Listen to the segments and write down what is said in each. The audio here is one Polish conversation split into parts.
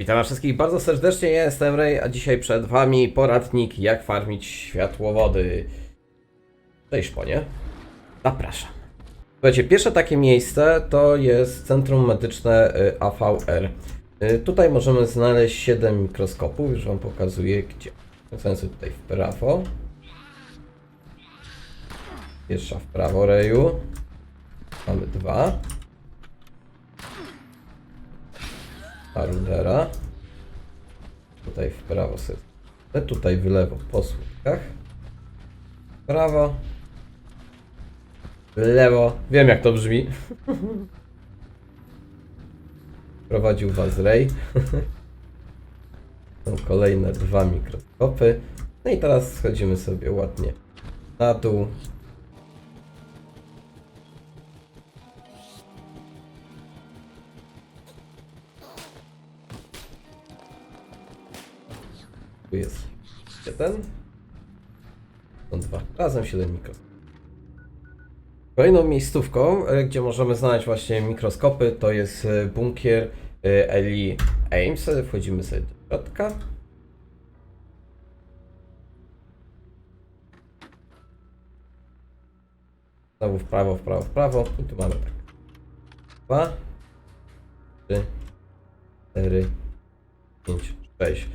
Witam wszystkich bardzo serdecznie, ja jestem Ray, a dzisiaj przed wami poradnik jak farmić światłowody. Cześć ponie. Zapraszam. Słuchajcie, pierwsze takie miejsce to jest Centrum Medyczne y, AVR. Y, Tutaj możemy znaleźć 7 mikroskopów, już wam pokazuję gdzie. Kręcę sobie tutaj w prawo. Pierwsza w prawo reju. Mamy dwa. Arundera. Tutaj w prawo sobie. Tutaj w lewo po prawo. Lewo. Wiem jak to brzmi. Prowadził was Ray. Są kolejne dwa mikroskopy. No i teraz schodzimy sobie ładnie na dół. Tu jest jeden. Są dwa. Razem 7 mikroskopów. Kolejną miejscówką, e, gdzie możemy znaleźć właśnie mikroskopy, to jest e, bunkier e, Eli Ames. Wchodzimy sobie do środka. Znowu w prawo, w prawo, w prawo. I tu mamy tak. Dwa, trzy, cztery, pięć, sześć.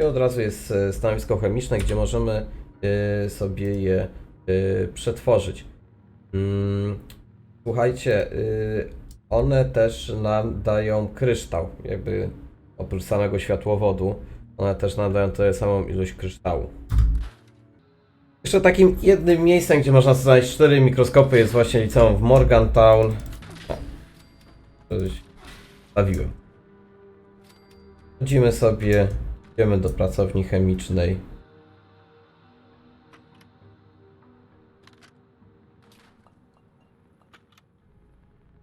I od razu jest e, stanowisko chemiczne, gdzie możemy e, sobie je e, przetworzyć. Mm, Słuchajcie, one też nam dają kryształ, jakby oprócz samego światłowodu, one też nam dają tę samą ilość kryształu. Jeszcze takim jednym miejscem, gdzie można znaleźć cztery mikroskopy jest właśnie liceum w Morgantown. Stawiłem. Chodzimy sobie, idziemy do pracowni chemicznej.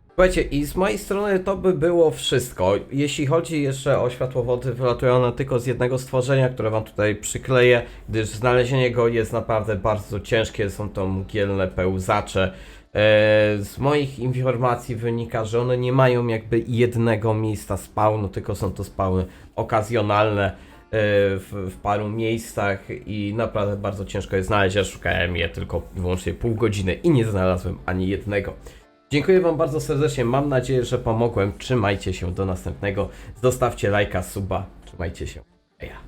Słuchajcie, i z mojej strony to by było wszystko. Jeśli chodzi jeszcze o światłowody, wylatują one tylko z jednego stworzenia, które wam tutaj przykleję, gdyż znalezienie go jest naprawdę bardzo ciężkie, są to mgielne pełzacze. E, Z moich informacji wynika, że one nie mają jakby jednego miejsca spawnu, tylko są to spawny okazjonalne w, w paru miejscach i naprawdę bardzo ciężko je znaleźć. Ja szukałem je tylko wyłącznie pół godziny i nie znalazłem ani jednego. Dziękuję Wam bardzo serdecznie. Mam nadzieję, że pomogłem. Trzymajcie się do następnego. Zostawcie lajka, suba. Trzymajcie się. Eja.